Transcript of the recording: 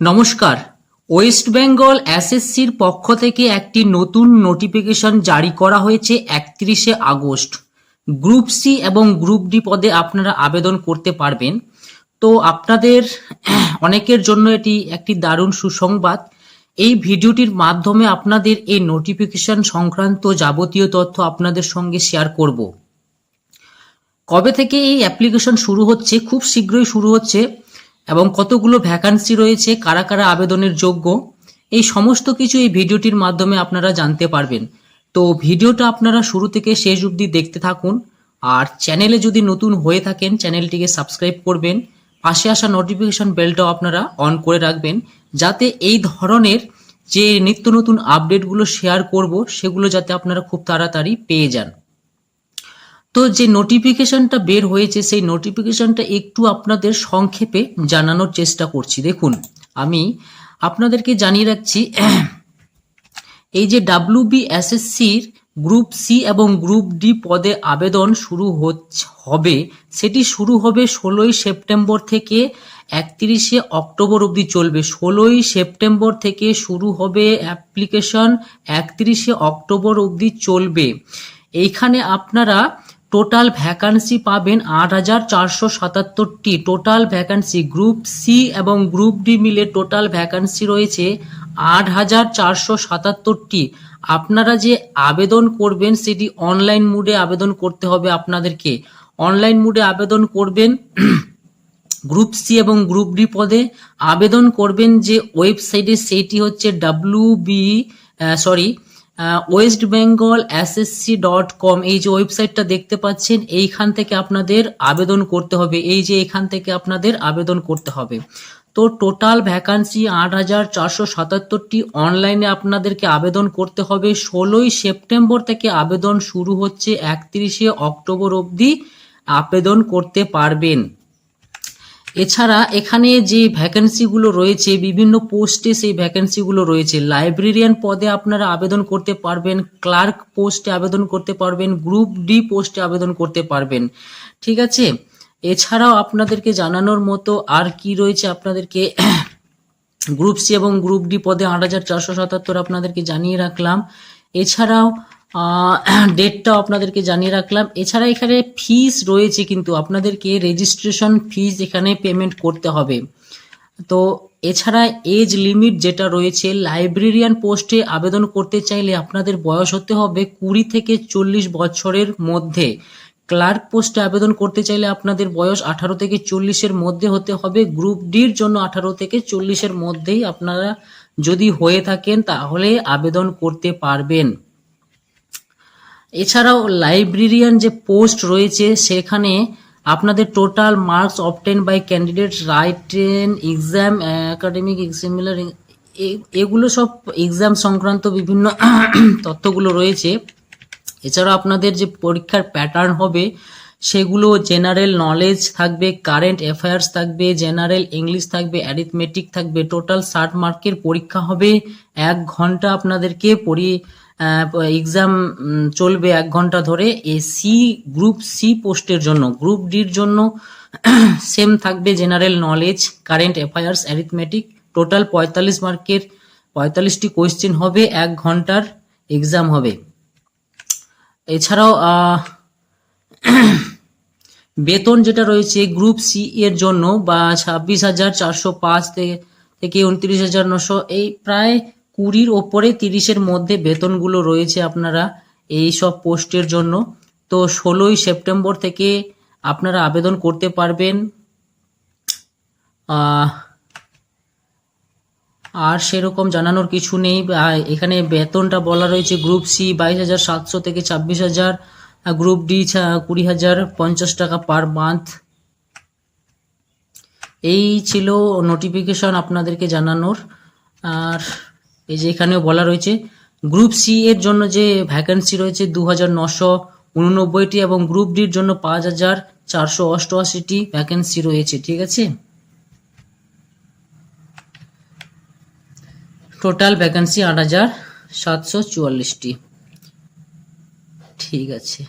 নমস্কার। ওয়েস্ট বেঙ্গল এসএসসির পক্ষ থেকে একটি নতুন নোটিফিকেশন জারি করা হয়েছে একত্রিশে আগস্ট। গ্রুপ সি এবং গ্রুপ ডি পদে আপনারা আবেদন করতে পারবেন। তো আপনাদের অনেকের জন্য এটি একটি দারুণ সুসংবাদ। এই ভিডিওটির মাধ্যমে আপনাদের এই নোটিফিকেশন সংক্রান্ত যাবতীয় তথ্য আপনাদের সঙ্গে শেয়ার করব। কবে থেকে এই অ্যাপ্লিকেশন শুরু হচ্ছে? খুব শীঘ্রই শুরু হচ্ছে। এবং কতগুলো ভ্যাকান্সি রয়েছে, কারা কারা আবেদনের যোগ্য, এই সমস্ত কিছু এই ভিডিওটির মাধ্যমে আপনারা জানতে পারবেন। তো ভিডিওটা আপনারা শুরু থেকে শেষ অবধি দেখতে থাকুন, আর চ্যানেলে যদি নতুন হয়ে থাকেন, চ্যানেলটিকে সাবস্ক্রাইব করবেন, পাশে আসা নোটিফিকেশন বেলটাও আপনারা অন করে রাখবেন, যাতে এই ধরনের যে নিত্য নতুন আপডেটগুলো শেয়ার করব, সেগুলো যাতে আপনারা খুব তাড়াতাড়ি পেয়ে যান। তো যে নোটিফিকেশনটা বের হয়েছে, সেই নোটিফিকেশনটা একটু আপনাদের সংক্ষেপে জানানোর চেষ্টা করছি। দেখুন, আমি আপনাদেরকে জানিয়ে রাখছি, এই যে ডাব্লিউ বি এসএসসির গ্রুপ সি এবং গ্রুপ ডি পদে আবেদন শুরু হবে, সেটি শুরু হবে ষোলোই সেপ্টেম্বর থেকে একত্রিশে অক্টোবর অবধি চলবে। ষোলোই সেপ্টেম্বর থেকে শুরু হবে অ্যাপ্লিকেশন একত্রিশে অক্টোবর অবধি চলবে। এইখানে আপনারা টোটাল ভ্যাকান্সি পাবেন আট হাজার চারশো সাতাত্তরটি। টোটাল ভ্যাকান্সি গ্রুপ সি এবং গ্রুপ ডি মিলে টোটাল ভ্যাকান্সি রয়েছে আট হাজার চারশো সাতাত্তরটি। আপনারা যে আবেদন করবেন, সেটি অনলাইন মুডে আবেদন করতে হবে আপনাদেরকে। অনলাইন মুডে আবেদন করবেন, গ্রুপ সি এবং গ্রুপ ডি পদে। আবেদন করবেন যে ওয়েবসাইটে, সেটি হচ্ছে W B sorry West Bengal SSC dot com এই যে ওয়েবসাইটটা দেখতে পাচ্ছেন, এইখান থেকে আপনাদের আবেদন করতে হবে। এই যে এখান থেকে আপনাদের আবেদন করতে হবে। তো টোটাল ভ্যাকান্সি আট হাজার চারশো সাতাত্তরটি। অনলাইনে আপনাদেরকে আবেদন করতে হবে। ষোলোই সেপ্টেম্বর থেকে আবেদন শুরু হচ্ছে, একত্রিশে অক্টোবর অবধি আবেদন করতে পারবেন। এছাড়া এখানে যে ভ্যাকেন্সিগুলো রয়েছে, বিভিন্ন পোস্টে সেই ভ্যাকেন্সিগুলো রয়েছে। লাইব্রেরিয়ান পদে আপনারা আবেদন করতে পারবেন ক্লার্ক পোস্টে আবেদন করতে পারবেন গ্রুপ ডি পোস্টে আবেদন করতে পারবেন। ঠিক আছে? এছাড়াও আপনাদেরকে জানানোর মতো আর কি রয়েছে আপনাদেরকে গ্রুপ সি এবং গ্রুপ ডি পদে আট হাজার চারশো সাতাত্তর আপনাদেরকে জানিয়ে রাখলাম। এছাড়াও ডেটটাও আপনাদেরকে জানিয়ে রাখলাম। এছাড়া এখানে ফিস রয়েছে কিন্তু, আপনাদেরকে রেজিস্ট্রেশন ফিস এখানে পেমেন্ট করতে হবে। তো এছাড়া এজ লিমিট যেটা রয়েছে লাইব্রেরিয়ান পোস্টে আবেদন করতে চাইলে আপনাদের বয়স হতে হবে কুড়ি থেকে চল্লিশ বছরের মধ্যে। ক্লার্ক পোস্টে আবেদন করতে চাইলে আপনাদের বয়স আঠারো থেকে চল্লিশের মধ্যে হতে হবে। গ্রুপ ডির জন্য আঠারো থেকে চল্লিশের মধ্যেই আপনারা যদি হয়ে থাকেন, তাহলে আবেদন করতে পারবেন। এছাড়াও লাইব্রেরিয়ান যে পোস্ট রয়েছে, সেখানে আপনাদের total marks obtain by candidate written exam academic similar এগুলো সব এক্সাম সংক্রান্ত বিভিন্ন তথ্যগুলো রয়েছে। এছাড়াও আপনাদের যে পরীক্ষার প্যাটার্ন হবে, সেগুলো জেনারেল নলেজ থাকবে কারেন্ট অ্যাফেয়ার্স থাকবে জেনারেল ইংলিশ থাকবে অ্যারিথমেটিক থাকবে টোটাল ষাট মার্কের পরীক্ষা হবে। এক ঘণ্টা আপনাদেরকে পরি এক্সাম চলবে এক ঘণ্টা ধরে এ সি গ্রুপ সি পোস্টের জন্য। গ্রুপ ডির জন্য সেম থাকবে general knowledge current affairs arithmetic total পঁয়তাল্লিশ মার্কের পঁয়তাল্লিশটি কোয়েশ্চেন হবে, এক ঘণ্টার এক্সাম হবে। এছাড়াও বেতন যেটা রয়েছে গ্রুপ সি এর জন্য বা ছাব্বিশ হাজার চারশো পাঁচ থেকে উনত্রিশ হাজার নশো, এই প্রায় কুড়ির ওপরে তিরিশের মধ্যে বেতনগুলো রয়েছে আপনারা এই সব পোস্টের জন্য। তো ষোলোই সেপ্টেম্বর থেকে আপনারা আবেদন করতে পারবেন। আর সেরকম জানানোর কিছু নেই। এখানে বেতনটা বলা রয়েছে গ্রুপ সি বাইশ হাজার সাতশো থেকে ছাব্বিশ হাজার গ্রুপ ডি কুড়ি হাজার পঞ্চাশ টাকা পার মান্থ। এই ছিল নোটিফিকেশন আপনাদেরকে জানানোর। আর এই যে এখানেও বলা রয়েছে গ্রুপ সি এর জন্য যে ভ্যাকেন্সি রয়েছে দু হাজার নশো উননব্বইটি এবং গ্রুপ ডির জন্য পাঁচ হাজার চারশো অষ্টআশিটি ভ্যাকেন্সি রয়েছে, ঠিক আছে? টোটাল ভ্যাকেন্সি আট হাজার সাতশো চুয়াল্লিশটি। ঠিক আছে।